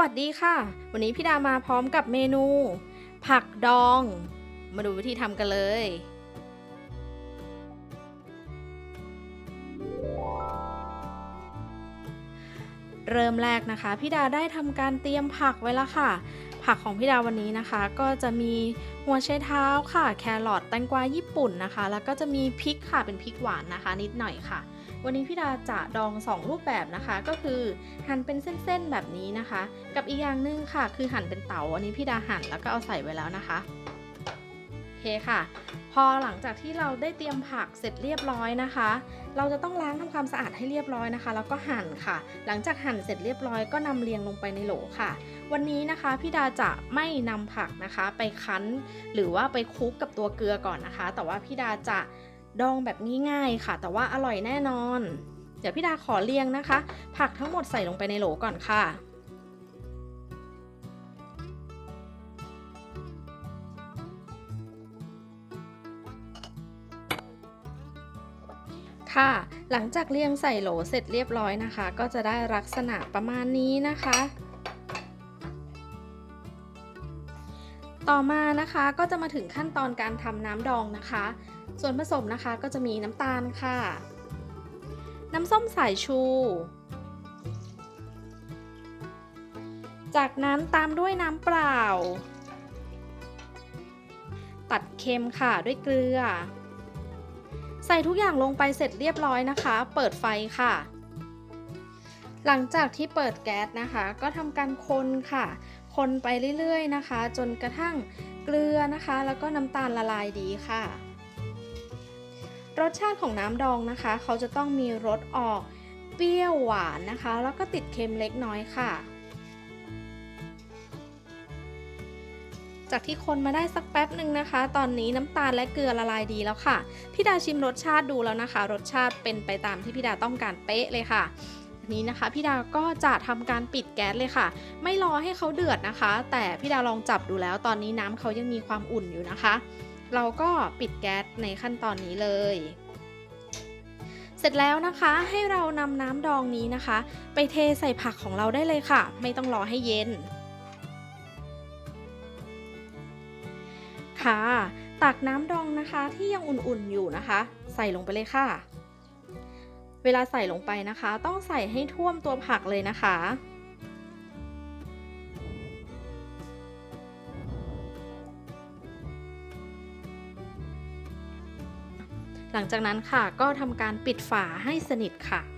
วัสดีค่ะ วันนี้พี่ดามาพร้อมกับเมนู ผักดอง มาดูวิธีทำกันเลย เริ่มแรกนะคะ พี่ดาได้ทำการเตรียมผักไว้แล้วค่ะ ผักของพี่ดาวันนี้นะคะ ก็จะมีหัวไชเท้าค่ะ แครอทแตงกวาญี่ปุ่นนะคะ แล้วก็จะมีพริกค่ะเป็นพริกหวานนะคะ นิดหน่อยค่ะ วันนี้พี่ดาจะดอง 2 รูปแบบนะคะ ก็คือหั่นเป็นเส้นๆแบบนี้นะคะ กับอีกอย่างหนึงค่ะ คือหั่นเป็นเต๋าอันนี้พี่ดาหั่นแล้วก็เอาใส่ไว้แล้วนะคะโอเคค่ะ พอหลังจากที่เราได้เตรียมผักเสร็จเรียบร้อยนะคะ เราจะต้องล้างทำความสะอาดให้เรียบร้อยนะคะ แล้วก็หั่นค่ะ หลังจากหั่นเสร็จเรียบร้อยก็นำเรียงลงไปในโหลค่ะวันนี้นะคะพี่ดาจะไม่นำผักนะคะ ไปคั้น หรือว่าไปคลุกกับตัวเกลือก่อนนะคะ แต่ว่าพี่ดาจะ ดองแบบง่ายๆค่ะ แต่ว่าอร่อยแน่นอน เดี๋ยวพี่ดาขอเรียงนะคะ ผักทั้งหมดใส่ลงไปในโหลก่อนค่ะค่ะ หลังจากเรียงใส่โหลเสร็จเรียบร้อยนะคะ ก็จะได้ลักษณะประมาณนี้นะคะ ต่อมานะคะก็จะมาถึงขั้นตอนการทำน้ำดองนะคะ ส่วนผสมนะคะก็จะมีน้ำตาลค่ะ น้ำส้มสายชู จากนั้นตามด้วยน้ำเปล่า ตัดเค็มค่ะด้วยเกลือ ใส่ทุกอย่างลงไปเสร็จเรียบร้อยนะคะ เปิดไฟค่ะ หลังจากที่เปิดแก๊สนะคะ ก็ทำการคนค่ะ คนไปเรื่อยๆนะคะ จนกระทั่งเกลือนะคะ แล้วก็น้ำตาลละลายดีค่ะ รสชาติของน้ำดองนะคะ เขาจะต้องมีรสออกเปรี้ยวหวานนะคะ แล้วก็ติดเค็มเล็กน้อยค่ะ จากที่คนมาได้สักแป๊บหนึ่งนะคะ ตอนนี้น้ำตาลและเกลือละลายดีแล้วค่ะ พี่ดาชิมรสชาติดูแล้วนะคะ รสชาติเป็นไปตามที่พี่ดาต้องการเป๊ะเลยค่ะ นี้นะคะพี่ดาก็จะทำการปิดแก๊สเลยค่ะ ไม่รอให้เขาเดือดนะคะ แต่พี่ดาลองจับดูแล้วตอนนี้น้ำเขายังมีความอุ่นอยู่นะคะ เราก็ปิดแก๊สในขั้นตอนนี้เลย เสร็จแล้วนะคะให้เรานำน้ำดองนี้นะคะ ไปเทใส่ผักของเราได้เลยค่ะ ไม่ต้องรอให้เย็นค่ะตักน้ำดองนะคะที่ยังอุ่นๆอยู่นะคะ ใส่ลงไปเลยค่ะ เวลาใส่ลงไปนะคะ ต้องใส่ให้ท่วมตัวผักเลยนะคะ หลังจากนั้นค่ะก็ทำการปิดฝาให้สนิทค่ะ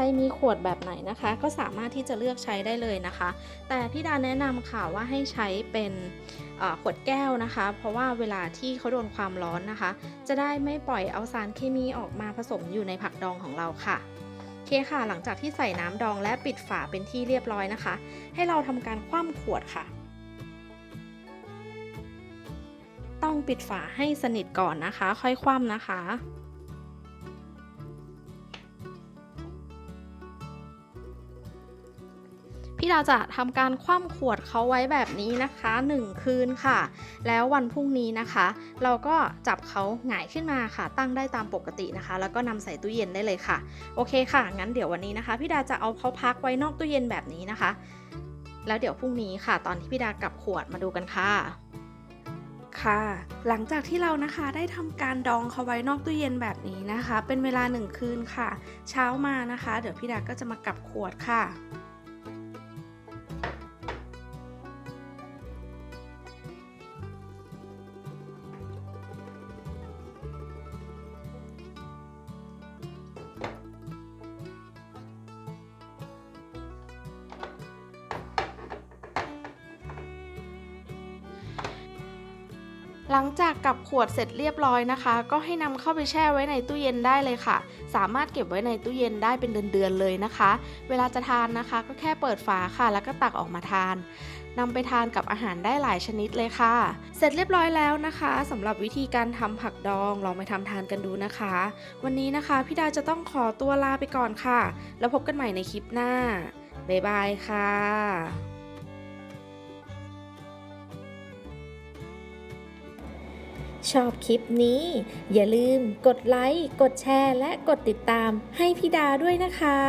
รมีขวดแบบไหนนะคะ ก็สามารถที่จะเลือกใช้ได้เลยนะคะ แต่พี่ดาแนะนำค่ะว่าให้ใช้เป็นขวดแก้วนะคะ เพราะว่าเวลาที่เขาโดนความร้อนนะคะ จะได้ไม่ปล่อยเอาสารเคมีออกมาผสมอยู่ในผักดองของเราค่ะโอเคค่ะ หลังจากที่ใส่น้ำดองและปิดฝาเป็นที่เรียบร้อยนะคะ ให้เราทำการคว่ำขวดค่ะต้องปิดฝาให้สนิทก่อนนะคะ ค่อยคว่ำนะคะ พี่ดาจะทำการคว่ำขวดเขาไว้แบบนี้นะคะ 1 คืนค่ะ แล้ววันพรุ่งนี้นะคะ เราก็จับเขาหงายขึ้นมาค่ะ ตั้งได้ตามปกตินะคะ แล้วก็นำใส่ตู้เย็นได้เลยค่ะ โอเคค่ะ งั้นเดี๋ยววันนี้นะคะพี่ดาจะเอาเขาพักไว้นอกตู้เย็นแบบนี้นะคะ แล้วเดี๋ยวพรุ่งนี้ค่ะ ตอนที่พี่ดากลับขวดมาดูกันค่ะค่ะหลังจากที่เรานะคะได้ทำการดองเขาไว้นอกตู้เย็นแบบนี้นะคะ เป็นเวลาหนึ่งคืนค่ะ เช้ามานะคะ เดี๋ยวพี่ดาก็จะมากลับขวดค่ะ หลังจากกลับขวดเสร็จเรียบร้อยนะคะ ก็ให้นำเข้าไปแช่ไว้ในตู้เย็นได้เลยค่ะ สามารถเก็บไว้ในตู้เย็นได้เป็นเดือนๆเลยนะคะ เวลาจะทานนะคะ ก็แค่เปิดฝาค่ะ แล้วก็ตักออกมาทานนำไปทานกับอาหารได้หลายชนิดเลยค่ะ เสร็จเรียบร้อยแล้วนะคะสำหรับวิธีการทำผักดองลองไปทำทานกันดูนะคะ วันนี้นะคะพี่ดาจะต้องขอตัวลาไปก่อนค่ะ แล้วพบกันใหม่ในคลิปหน้าบ๊ายบายค่ะ ชอบคลิปนี้ อย่าลืมกดไลค์ กดแชร์ และกดติดตามให้พี่ดาด้วยนะคะ